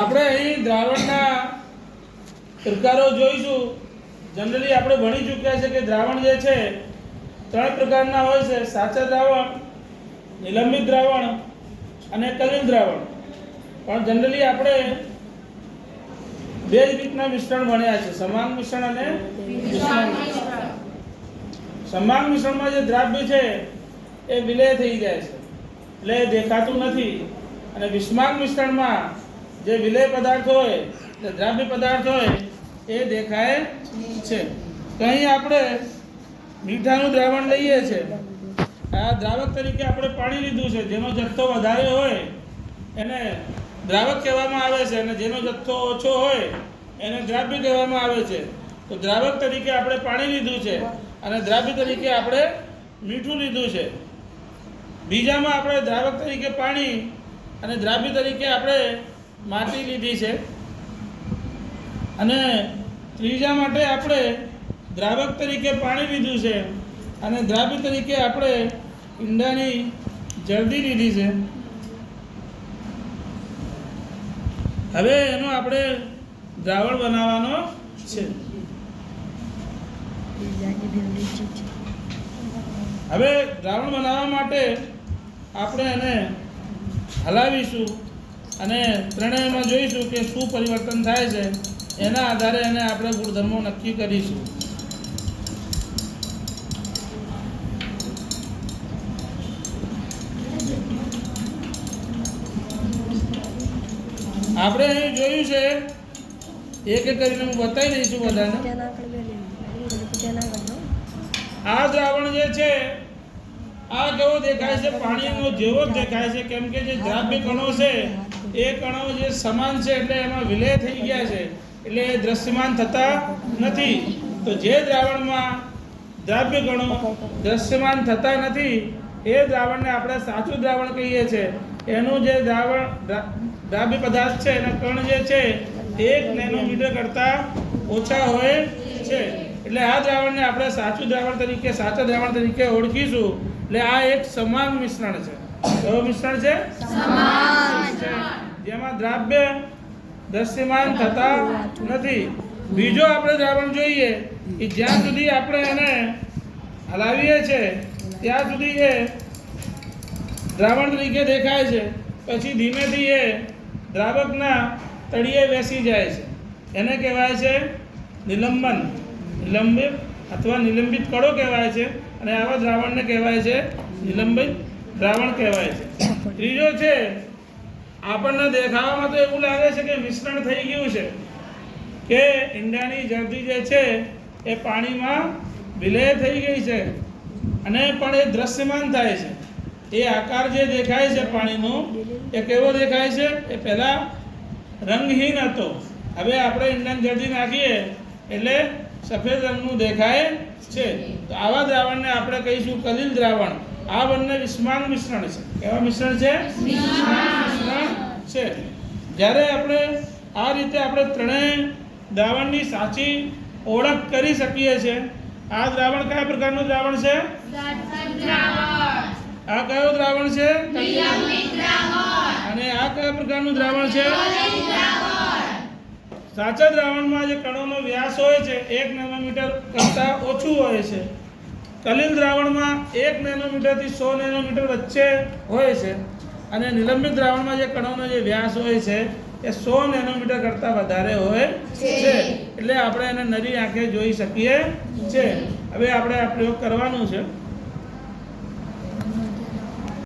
આપણે અહીં દ્રાવણના પ્રકારો જોઈશું. જનરલી આપણે ભણી ચૂક્યા છે કે દ્રાવણ જે છે ત્રણ પ્રકારના હોય છે. સાચા દ્રાવણ નિલંબિત દ્રાવણ અને કલિલ દ્રાવણ. પણ જનરલી આપણે બે જ રીતના મિશ્રણ ભણ્યા છે. સમાન મિશ્રણ અને સમાન મિશ્રણમાં જે દ્રાવ્ય છે એ વિલય થઈ જાય છે. એટલે દેખાતું નથી. અને વિસ્માન મિશ્રણમાં જે વિલય પદાર્થ હોય એટલે દ્રાવ્ય પદાર્થ હોય, એ દેખાય છે. તો અહીં આપણે મીઠાનું દ્રાવણ લઈએ છીએ આ દ્રાવક તરીકે આપણે પાણી લીધું છે. જેનો જથ્થો વધારે હોય, એને દ્રાવક કહેવામાં આવે છે અને જેનો જથ્થો ઓછો હોય, એને દ્રાવ્ય કહેવામાં આવે છે. તો દ્રાવક તરીકે આપણે પાણી લીધું છે અને દ્રાવ્ય તરીકે આપણે મીઠું લીધું છે. બીજામાં આપણે દ્રાવક તરીકે પાણી અને દ્રાવ્ય તરીકે આપણે માટી લીધી છે. અને ત્રીજા માટે આપણે દ્રાવક તરીકે પાણી લીધું છે. અને દ્રાવ્ય તરીકે આપણે ઈંડાની જરદી લીધી છે. હવે એનો આપણે દ્રાવણ બનાવવાનો છે. હવે દ્રાવણ બનાવવા માટે આપણે એને હલાવીશું અને ત્રણેયમાં જોઈશું કે શું પરિવર્તન થાય છે, એના આધારે એને આપણે ગુણધર્મો નક્કી કરીશું. આપણે અહીં જોયું છે, એક એક કરીને હું બતાવી દઈશું બધાને. આ દ્રાવણ જે છે આ કેવો દેખાય છે? પાણીનો જેવો જ દેખાય છે. કેમ કે જે દ્રાવ્ય કણો છે, એ કણો જે સમાન છે એટલે એમાં વિલય થઈ ગયા છે. એટલે દ્રશ્યમાન થતા નથી. તો જે દ્રાવણમાં દ્રાવ્ય કણો દ્રશ્યમાન થતા નથી, એ દ્રાવણને આપણે સાચું દ્રાવણ કહીએ છીએ એનું જે દ્રાવણ, દ્રા- દ્રાવ્ય પદાર્થ છે, એના કણ જે છે, એક નેનોમીટર કરતાં ઓછા હોય છે. એટલે આ દ્રાવણને આપણે સાચું દ્રાવણ તરીકે સાચા દ્રાવણ તરીકે ઓળખીશું. એટલે આ એક સમાન મિશ્રણ છે. કેવું મિશ્રણ છે? છે. જેમાં દ્રાવ્ય દ્રશ્યમાન થતા નથી. બીજો આપણે દ્રાવણ જોઈએ કે જ્યાં સુધી આપણે એને હલાવીએ છીએ ત્યાં સુધી એ દ્રાવણ તરીકે દેખાય છે. પછી ધીમેથી એ દ્રાવકના તળિયે બેસી જાય છે. એને કહેવાય છે નિલંબન. નિલંબિત અથવા નિલંબિત કડો કહેવાય છે અને આવા દ્રાવણને કહેવાય છે નિલંબિત દ્રાવણ કહેવાય છે. ત્રીજો છે, આપણને દેખાવામાં તો એવું લાગે છે કે મિશ્રણ થઈ ગયું છે કે ઈંડાની જરદી જે છે એ પાણીમાં વિલય થઈ ગઈ છે અને પણ એ દ્રશ્યમાન થાય છે. એ આકાર જે દેખાય છે પાણીનો, એ કેવો દેખાય છે? એ પહેલાં રંગહીન હતો. હવે આપણે ઈંડાની જરદી નાખીએ એટલે સફેદ રંગનું દેખાય છે. તો આવા દ્રાવણને આપણે કહીશું કલિલ દ્રાવણ. આ બંને વિસ્માન મિશ્રણ છે. કેવા મિશ્રણ છે? મિશ્રણ. છે. જ્યારે આપણે આ રીતે આપણે ત્રણેય દ્રાવણની સાચી ઓળખ કરી શકીએ છીએ આ દ્રાવણ કયા પ્રકારનું દ્રાવણ છે? આ કયો દ્રાવણ છે? અને આ કયા પ્રકારનું દ્રાવણ છે? સાચા દ્રાવણમાં જે કણોનો વ્યાસ હોય છે એક નેનોમીટર કરતાં ઓછું હોય છે. કલિલ દ્રાવણમાં એક નેનોમીટરથી સો નેનોમીટર વચ્ચે હોય છે અને નિલંબિત દ્રાવણમાં જે કણોનો જે વ્યાસ હોય છે એ સો નેનોમીટર કરતાં વધારે હોય છે. એટલે આપણે એને નરી આંખે જોઈ શકીએ છે. હવે આપણે આ પ્રયોગ કરવાનું છે.